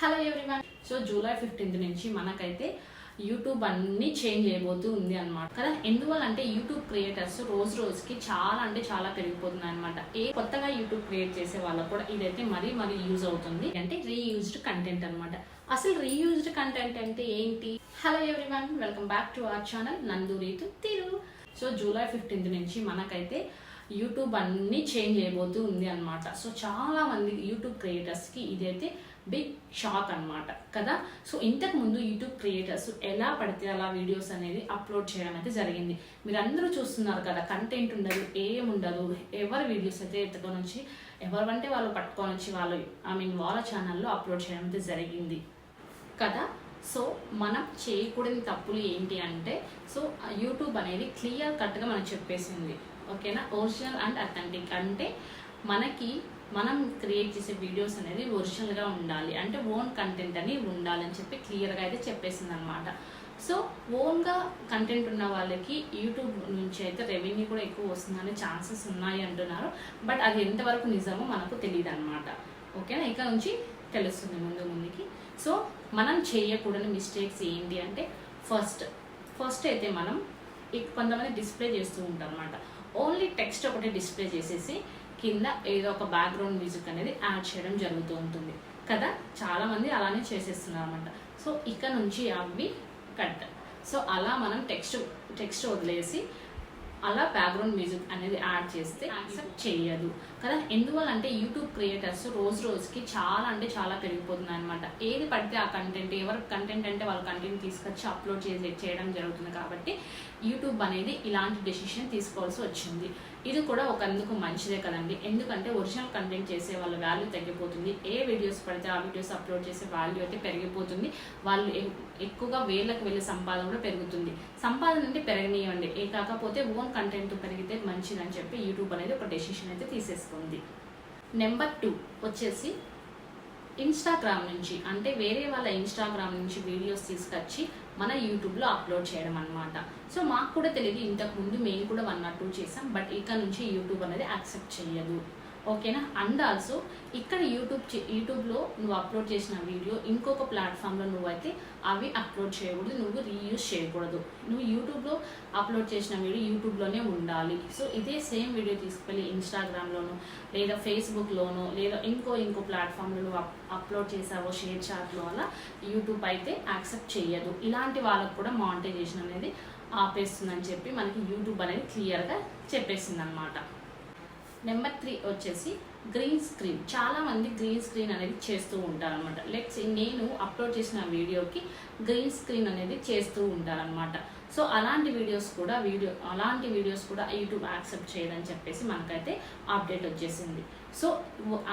Hello everyone so July fifteenth నుంచి మనకైతే YouTube అన్ని చేంజ్ చేయబోతూ ఉంది అనమాట కదా? ఎందువల్ల అంటే యూట్యూబ్ క్రియేటర్స్ రోజు రోజుకి చాలా అంటే చాలా పెరిగిపోతున్నాయి అనమాట ఏ కొత్తగా యూట్యూబ్ క్రియేట్ చేసే వాళ్ళకు కూడా ఇదైతే మరీ మరీ యూజ్ అవుతుంది. అంటే రీయూజ్డ్ కంటెంట్ అనమాట అసలు రీయూజ్డ్ కంటెంట్ అంటే ఏంటి? Hello everyone welcome back to our channel Nandu Ritu Thiru so July fifteenth నుంచి మనకైతే యూట్యూబ్ అన్ని చేంజ్ చేయబోతూ ఉంది అనమాట సో చాలా మంది యూట్యూబ్ క్రియేటర్స్కి ఇదైతే బిగ్ షాక్ అన్నమాట. కదా? సో ఇంతకు ముందు యూట్యూబ్ క్రియేటర్స్ ఎలా పడితే అలా వీడియోస్ అనేది అప్లోడ్ చేయడం అయితే జరిగింది. మీరు అందరూ చూస్తున్నారు కదా కంటెంట్ ఉండదు ఏం ఉండదు. ఎవరి వీడియోస్ అయితే ఎత్తుకొని వచ్చి అంటే వాళ్ళు పట్టుకొని వచ్చి వాళ్ళు ఐ మీన్ వాళ్ళ ఛానల్లో అప్లోడ్ చేయడం అయితే జరిగింది. కదా? సో మనం చేయకూడని తప్పులు ఏంటి అంటే సో యూట్యూబ్ అనేది క్లియర్ కట్గా మనకు చెప్పేసింది. ఓకేనా? ఒరిజినల్ అండ్ అథెంటిక్ అంటే మనకి మనం క్రియేట్ చేసే వీడియోస్ అనేది ఒరిజినల్గా ఉండాలి. అంటే ఓన్ కంటెంట్ అని ఉండాలని చెప్పి క్లియర్గా అయితే చెప్పేసింది అనమాట సో ఓన్గా కంటెంట్ ఉన్న వాళ్ళకి యూట్యూబ్ నుంచి అయితే రెవెన్యూ కూడా ఎక్కువ వస్తుందనే ఛాన్సెస్ ఉన్నాయి అంటున్నారు. బట్ అది ఎంతవరకు నిజమో మనకు తెలియదు అనమాట ఓకేనా? ఇక్కడ నుంచి తెలుస్తుంది ముందు ముందుకి. సో మనం చేయకూడని మిస్టేక్స్ ఏంటి అంటే ఫస్ట్ ఫస్ట్ అయితే మనం కొంతమంది డిస్ప్లే చేస్తూ ఉంటారు అనమాట ఓన్లీ టెక్స్ట్ ఒకటి డిస్ప్లే చేసేసి కింద ఏదో ఒక బ్యాక్గ్రౌండ్ మ్యూజిక్ అనేది యాడ్ చేయడం జరుగుతూ ఉంటుంది. కదా? చాలామంది అలానే చేసేస్తున్నారు అనమాట సో ఇక నుంచి అవి కట్. సో అలా మనం టెక్స్ట్ టెక్స్ట్ వదిలేసి అలా బ్యాక్గ్రౌండ్ మ్యూజిక్ అనేది యాడ్ చేస్తే యాక్సెప్ట్ చేయదు. కదా? ఎందువల్ల అంటే యూట్యూబ్ క్రియేటర్స్ రోజు రోజుకి చాలా అంటే చాలా పెరిగిపోతున్నాయి అనమాట ఏది పడితే ఆ కంటెంట్ ఎవరి కంటెంట్ అంటే వాళ్ళ కంటెంట్ తీసుకొచ్చి అప్లోడ్ చేసి చేయడం జరుగుతుంది కాబట్టి యూట్యూబ్ అనేది ఇలాంటి డెసిషన్ తీసుకోవాల్సి వచ్చింది. ఇది కూడా ఒక అందుకు మంచిదే కదండి. ఎందుకంటే ఒరిజినల్ కంటెంట్ చేసే వాళ్ళ వాల్యూ తగ్గిపోతుంది. ఏ వీడియోస్ పడితే ఆ వీడియోస్ అప్లోడ్ చేసే వాల్యూ అయితే పెరిగిపోతుంది. వాళ్ళు ఎక్కువగా వేలకు వెళ్ళే సంపాదన కూడా పెరుగుతుంది. సంపాదన అంటే పెరగనీయండి. ఏ కాకపోతే ఓన్ కంటెంట్ పెరిగితే మంచిదని చెప్పి యూట్యూబ్ అనేది ఒక డెసిషన్ అయితే తీసేసుకుంది. నెంబర్ టూ వచ్చేసి ఇన్స్టాగ్రామ్ నుంచి అంటే వేరే వాళ్ళ ఇన్స్టాగ్రామ్ నుంచి వీడియోస్ తీసుకొచ్చి మన యూట్యూబ్లో అప్లోడ్ చేయడం అనమాట సో మాకు కూడా తెలియదు ఇంతకు ముందు మేము కూడా వన్ నాట్ టూ చేసాం బట్ ఇక నుంచి యూట్యూబ్ అనేది యాక్సెప్ట్ చేయదు ఓకేనా? అండ్ ఆల్సో ఇక్కడ యూట్యూబ్ యూట్యూబ్లో నువ్వు అప్లోడ్ చేసిన వీడియో ఇంకొక ప్లాట్ఫామ్లో నువ్వైతే అవి అప్లోడ్ చేయకూడదు నువ్వు రీయూజ్ చేయకూడదు. నువ్వు యూట్యూబ్లో అప్లోడ్ చేసిన వీడియో యూట్యూబ్లోనే ఉండాలి. సో ఇదే సేమ్ వీడియో తీసుకెళ్ళి ఇన్స్టాగ్రామ్లోనో లేదా ఫేస్బుక్లోనో లేదా ఇంకో ఇంకో ప్లాట్ఫామ్లో నువ్వు అప్- అప్లోడ్ చేసావో షేర్ చాట్లో అలా యూట్యూబ్ అయితే యాక్సెప్ట్ చేయదు. ఇలాంటి వాళ్ళకు కూడా మానిటైజేషన్ అనేది ఆపేస్తుందని చెప్పి మనకి యూట్యూబ్ అనేది క్లియర్గా చెప్పేసింది అనమాట నెంబర్ త్రీ వచ్చేసి గ్రీన్ స్క్రీన్. చాలా మంది గ్రీన్ స్క్రీన్ అనేది చేస్తూ ఉంటారనమాట లెట్స్ నేను అప్లోడ్ చేసిన వీడియోకి గ్రీన్ స్క్రీన్ అనేది చేస్తూ ఉంటారనమాట సో అలాంటి వీడియోస్ కూడా వీడియో అలాంటి వీడియోస్ కూడా యూట్యూబ్ యాక్సెప్ట్ చేయదని చెప్పేసి మనకైతే అప్డేట్ వచ్చేసింది. సో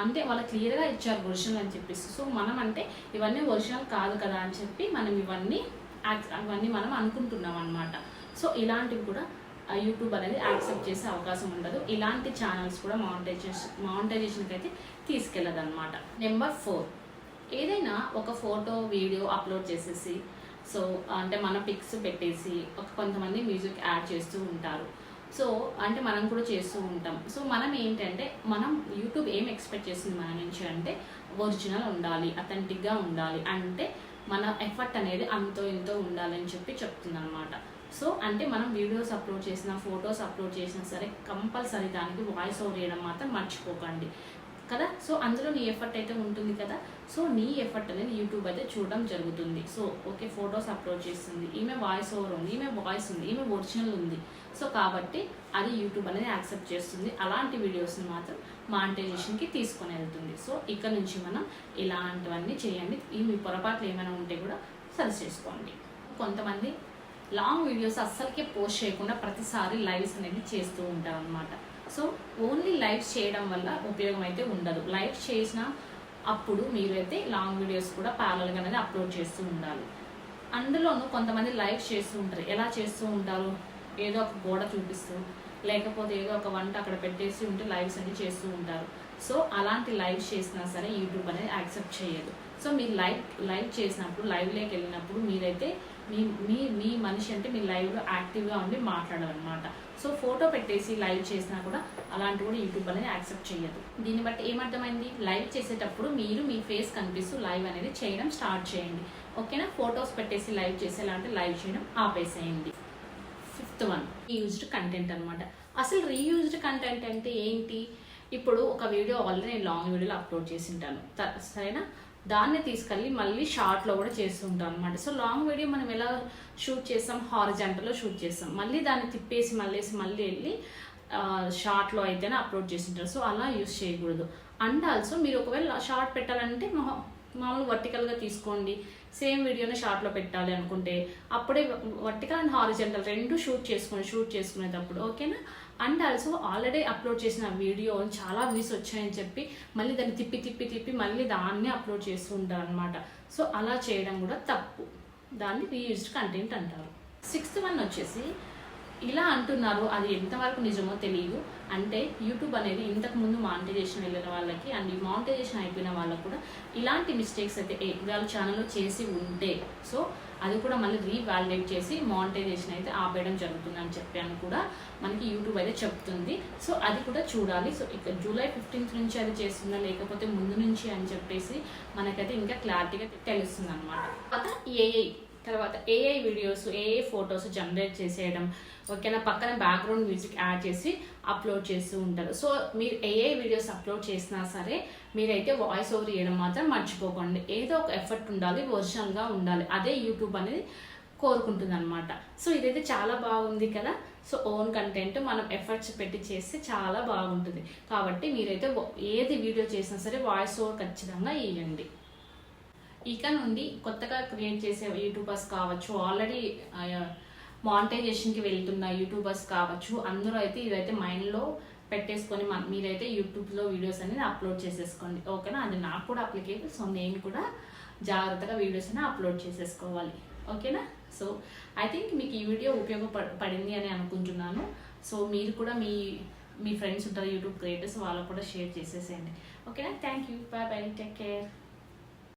అంటే వాళ్ళు క్లియర్గా ఇచ్చారు ఒరిజినల్ అని చెప్పేసి. సో మనం అంటే ఇవన్నీ ఒరిజినల్ కాదు కదా అని చెప్పి మనం ఇవన్నీ యాక్- ఇవన్నీ మనం అనుకుంటున్నాం అనమాట సో ఇలాంటివి కూడా యూట్యూబ్ అనేది యాక్సెప్ట్ చేసే అవకాశం ఉండదు. ఇలాంటి ఛానల్స్ కూడా మానిటైజేషన్ మానిటైజేషన్కి అయితే తీసుకెళ్ళదు అనమాట నెంబర్ ఫోర్ ఏదైనా ఒక ఫోటో వీడియో అప్లోడ్ చేసేసి సో అంటే మన పిక్స్ పెట్టేసి ఒక కొంతమంది మ్యూజిక్ యాడ్ చేస్తూ ఉంటారు. సో అంటే మనం కూడా చేస్తూ ఉంటాం. సో మనం ఏంటంటే మనం యూట్యూబ్ ఏం ఎక్స్పెక్ట్ చేస్తుంది మన నుంచి అంటే ఒరిజినల్ ఉండాలి అథెంటిక్గా ఉండాలి. అంటే మన ఎఫర్ట్ అనేది అంతో ఇంతో ఉండాలని చెప్పి చెప్తుంది అనమాట సో అంటే మనం వీడియోస్ అప్లోడ్ చేసిన ఫొటోస్ అప్లోడ్ చేసినా సరే కంపల్సరీ దానికి వాయిస్ ఓవర్ చేయడం మాత్రం మర్చిపోకండి. కదా? సో అందులో నీ ఎఫర్ట్ అయితే ఉంటుంది కదా? సో నీ ఎఫర్ట్ అనేది యూట్యూబ్ అయితే చూడడం జరుగుతుంది. సో ఓకే ఫొటోస్ అప్లోడ్ చేస్తుంది. ఈమె వాయిస్ ఓవర్ ఉంది ఈమె వాయిస్ ఉంది ఈమె ఒరిజినల్ ఉంది. సో కాబట్టి అది యూట్యూబ్ అనేది యాక్సెప్ట్ చేస్తుంది. అలాంటి వీడియోస్ని మాత్రం మానిటైజేషన్కి తీసుకొని వెళ్తుంది. సో ఇక్కడ నుంచి మనం ఇలాంటివన్నీ చేయండి. ఈ మీ పొరపాట్లు ఏమైనా ఉంటే కూడా సరి చేసుకోండి. కొంతమంది లాంగ్ వీడియోస్ అస్సలకే పోస్ట్ చేయకుండా ప్రతిసారి లైవ్స్ అనేది చేస్తూ ఉంటారు అనమాట సో ఓన్లీ లైవ్స్ చేయడం వల్ల ఉపయోగం అయితే ఉండదు. లైవ్ చేసిన అప్పుడు మీరైతే లాంగ్ వీడియోస్ కూడా ప్యారల్గా అనేది అప్లోడ్ చేస్తూ ఉండాలి. అందులోనూ కొంతమంది లైవ్ చేస్తూ ఉంటారు. ఎలా చేస్తూ ఉంటారు? ఏదో ఒక గోడ చూపిస్తూ లేకపోతే ఏదో ఒక వంట అక్కడ పెట్టేసి ఉంటే లైవ్స్ అన్ని చేస్తూ ఉంటారు. సో అలాంటి లైవ్ చేసినా సరే యూట్యూబ్ అనేది యాక్సెప్ట్ చేయదు. సో మీరు లైవ్ లైవ్ చేసినప్పుడు లైవ్లోకి వెళ్ళినప్పుడు మీరైతే మీ మీ మీ మనిషి అంటే మీ లైవ్లో యాక్టివ్గా ఉండి మాట్లాడాలన్నమాట. సో ఫోటో పెట్టేసి లైవ్ చేసినా కూడా అలాంటి కూడా యూట్యూబ్ అనేది యాక్సెప్ట్ చేయదు. దీన్ని బట్టి ఏమర్థమైంది? లైవ్ చేసేటప్పుడు మీరు మీ ఫేస్ కనిపిస్తూ లైవ్ అనేది చేయడం స్టార్ట్ చేయండి. ఓకేనా? ఫొటోస్ పెట్టేసి లైవ్ చేసేలాంటి లైవ్ చేయడం ఆపేసేయండి. ఫిఫ్త్ వన్ రీయూజ్డ్ కంటెంట్ అనమాట అసలు రీయూజ్డ్ కంటెంట్ అంటే ఏంటి? ఇప్పుడు ఒక వీడియో ఆల్రెడీ నేను లాంగ్ వీడియోలో అప్లోడ్ చేసి ఉంటాను. సరేనా? దాన్ని తీసుకెళ్ళి మళ్ళీ షార్ట్లో కూడా చేస్తుంటాం అనమాట సో లాంగ్ వీడియో మనం ఎలా షూట్ చేస్తాం? హారిజెంటల్లో షూట్ చేస్తాం. మళ్ళీ దాన్ని తిప్పేసి మళ్ళేసి మళ్ళీ వెళ్ళి షార్ట్లో అయితేనే అప్లోడ్ చేస్తుంటారు. సో అలా యూస్ చేయకూడదు. అండ్ ఆల్సో మీరు ఒకవేళ షార్ట్ పెట్టాలంటే మామూలు వర్టికల్గా తీసుకోండి. సేమ్ వీడియోని షార్ట్లో పెట్టాలి అనుకుంటే అప్పుడే వర్టికల్ అండ్ హారిజెంటల్ రెండు షూట్ చేసుకుని షూట్ చేసుకునేటప్పుడు ఓకేనా అండ్ ఆల్సో ఆల్రెడీ అప్లోడ్ చేసిన వీడియో చాలా వ్యూస్ వచ్చాయని చెప్పి మళ్ళీ దాన్ని తిప్పి తిప్పి తిప్పి మళ్ళీ దాన్ని అప్లోడ్ చేస్తూ ఉంటారు అనమాట సో అలా చేయడం కూడా తప్పు. దాన్ని రీయూజ్డ్ కంటెంట్ అంటారు. సిక్స్త్ వన్ వచ్చేసి ఇలా అంటున్నారు. అది ఎంతవరకు నిజమో తెలియదు. అంటే యూట్యూబ్ అనేది ఇంతకు ముందు మానిటైజేషన్ వెళ్ళిన వాళ్ళకి అండ్ ఈ మానిటైజేషన్ అయిపోయిన వాళ్ళకి కూడా ఇలాంటి మిస్టేక్స్ అయితే ఏ- వాళ్ళ ఛానల్లో చేసి ఉంటే సో అది కూడా మళ్ళీ రీవాలిడేట్ చేసి మానిటైజేషన్ అయితే ఆపేయడం జరుగుతుంది అని చెప్పాను కూడా మనకి యూట్యూబ్ అయితే చెప్తుంది. సో అది కూడా చూడాలి. సో ఇక జూలై ఫిఫ్టీన్త్ నుంచి అది చేస్తుందా లేకపోతే ముందు నుంచి అని చెప్పేసి మనకైతే ఇంకా క్లారిటీగా తెలుస్తుంది అనమాట తర్వాత ఏఐ తర్వాత AI videos AI photos generate చేసేయడం ఓకేనా పక్కన బ్యాక్గ్రౌండ్ మ్యూజిక్ యాడ్ చేసి అప్లోడ్ చేస్తూ ఉంటారు. సో మీరు ఏఐ వీడియోస్ అప్లోడ్ చేసినా సరే మీరైతే వాయిస్ ఓవర్ ఇవ్వడం మాత్రం మర్చిపోకండి. ఏదో ఒక ఎఫర్ట్ ఉండాలి ఒరిజినల్గా ఉండాలి. అదే యూట్యూబ్ అనేది కోరుకుంటుంది అనమాట సో ఇదైతే చాలా బాగుంది కదా. సో ఓన్ కంటెంట్ మనం ఎఫర్ట్స్ పెట్టి చేస్తే చాలా బాగుంటుంది. కాబట్టి మీరైతే ఏది వీడియో చేసినా సరే వాయిస్ ఓవర్ ఖచ్చితంగా ఇవ్వండి ఇక నుండి కొత్తగా క్రియేట్ చేసే యూట్యూబర్స్ కావచ్చు ఆల్రెడీ మానిటైజేషన్కి వెళ్తున్న యూట్యూబర్స్ కావచ్చు అందరూ అయితే ఇదైతే మైండ్లో పెట్టేసుకొని మన మీరైతే యూట్యూబ్లో వీడియోస్ అనేది అప్లోడ్ చేసేసుకోండి. ఓకేనా? అది నాకు కూడా అప్లికేబుల్ సో నేను కూడా జాగ్రత్తగా వీడియోస్ అనేది అప్లోడ్ చేసేసుకోవాలి. ఓకేనా? సో ఐ థింక్ మీకు ఈ వీడియో ఉపయోగపడింది అని అనుకుంటున్నాను. సో మీరు కూడా మీ మీ ఫ్రెండ్స్ ఉంటారు యూట్యూబ్ క్రియేటర్స్ వాళ్ళకు కూడా షేర్ చేసేసేయండి. ఓకేనా? Thank you bye bye take care